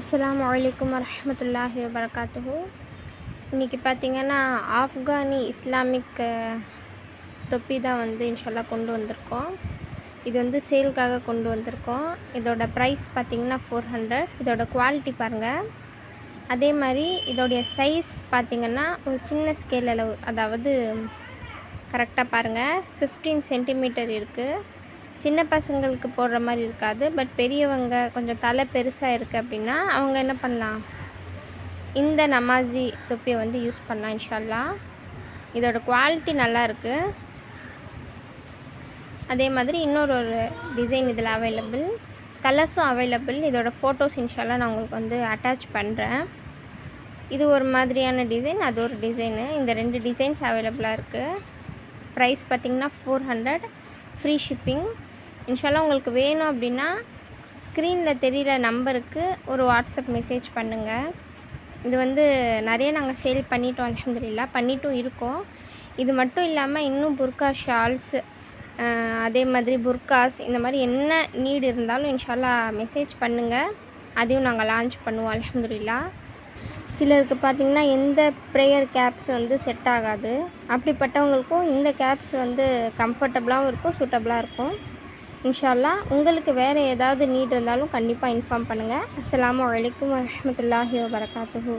அஸ்லாம் வலைக்கம் வரமத்துல்லாஹி வபரகாத்துஹு. இன்றைக்கி பார்த்தீங்கன்னா ஆஃப்கானி இஸ்லாமிக் தொப்பி தான் வந்து இன்ஷால்லா கொண்டு வந்திருக்கோம். இது வந்து சேலுக்காக கொண்டு வந்திருக்கோம். இதோட ப்ரைஸ் பார்த்தீங்கன்னா ஃபோர் ஹண்ட்ரட் இதோட குவாலிட்டி பாருங்கள் அதே மாதிரி இதோடைய சைஸ் பார்த்தீங்கன்னா ஒரு சின்ன ஸ்கேல் அளவு அதாவது கரெக்டாக பாருங்கள் ஃபிஃப்டீன் சென்டிமீட்டர் இருக்குது சின்ன பசங்களுக்கு போடுற மாதிரி இருக்காது பட் பெரியவங்க கொஞ்சம் தலை பெருசாக இருக்குது அப்படின்னா அவங்க என்ன பண்ணலாம்? இந்த நமாசி தொப்பியை வந்து யூஸ் பண்ணலாம் இன்ஷால்லா. இதோட குவாலிட்டி நல்லா இருக்குது அதே மாதிரி இன்னொரு ஒரு டிசைன் இதில் அவைலபிள் கலர்ஸும் அவைலபிள் இதோட ஃபோட்டோஸ் இன்ஷால்லா நான் உங்களுக்கு வந்து அட்டாச் பண்ணுறேன் இது ஒரு மாதிரியான டிசைன் அது ஒரு டிசைனு இந்த ரெண்டு டிசைன்ஸ் அவைலபிளாக இருக்குது ப்ரைஸ் பார்த்திங்கன்னா ஃபோர் ஹண்ட்ரட் ஃப்ரீ ஷிப்பிங். இன்ஷால்லா உங்களுக்கு வேணும் அப்படின்னா ஸ்க்ரீனில் தெரியல நம்பருக்கு ஒரு வாட்ஸ்அப் மெசேஜ் பண்ணுங்கள் இது வந்து நிறைய நாங்கள் சேல் பண்ணிட்டோம் அலமதுல்லா பண்ணிட்டும் இருக்கோம். இது மட்டும் இல்லாமல் இன்னும் புர்கா ஷால்ஸ் அதே மாதிரி புர்காஸ் இந்த மாதிரி என்ன நீடு இருந்தாலும் இன்ஷால்லா மெசேஜ் பண்ணுங்கள் அதையும் நாங்கள் லான்ச் பண்ணுவோம் அலமதுல்லா சிலருக்கு பார்த்திங்கன்னா எந்த ப்ரேயர் கேப்ஸ் வந்து செட் ஆகாது. அப்படிப்பட்டவங்களுக்கும் இந்த கேப்ஸ் வந்து கம்ஃபர்டபுளாகவும் இருக்கும் சூட்டபுளாக இருக்கும். இன்ஷால்லா உங்களுக்கு வேறு ஏதாவது நீட் இருந்தாலும் கண்டிப்பாக இன்ஃபார்ம் பண்ணுங்கள் அஸ்லாம் வலைக்கம் வரமத்துல்லாஹி வபரகாத்துஹு.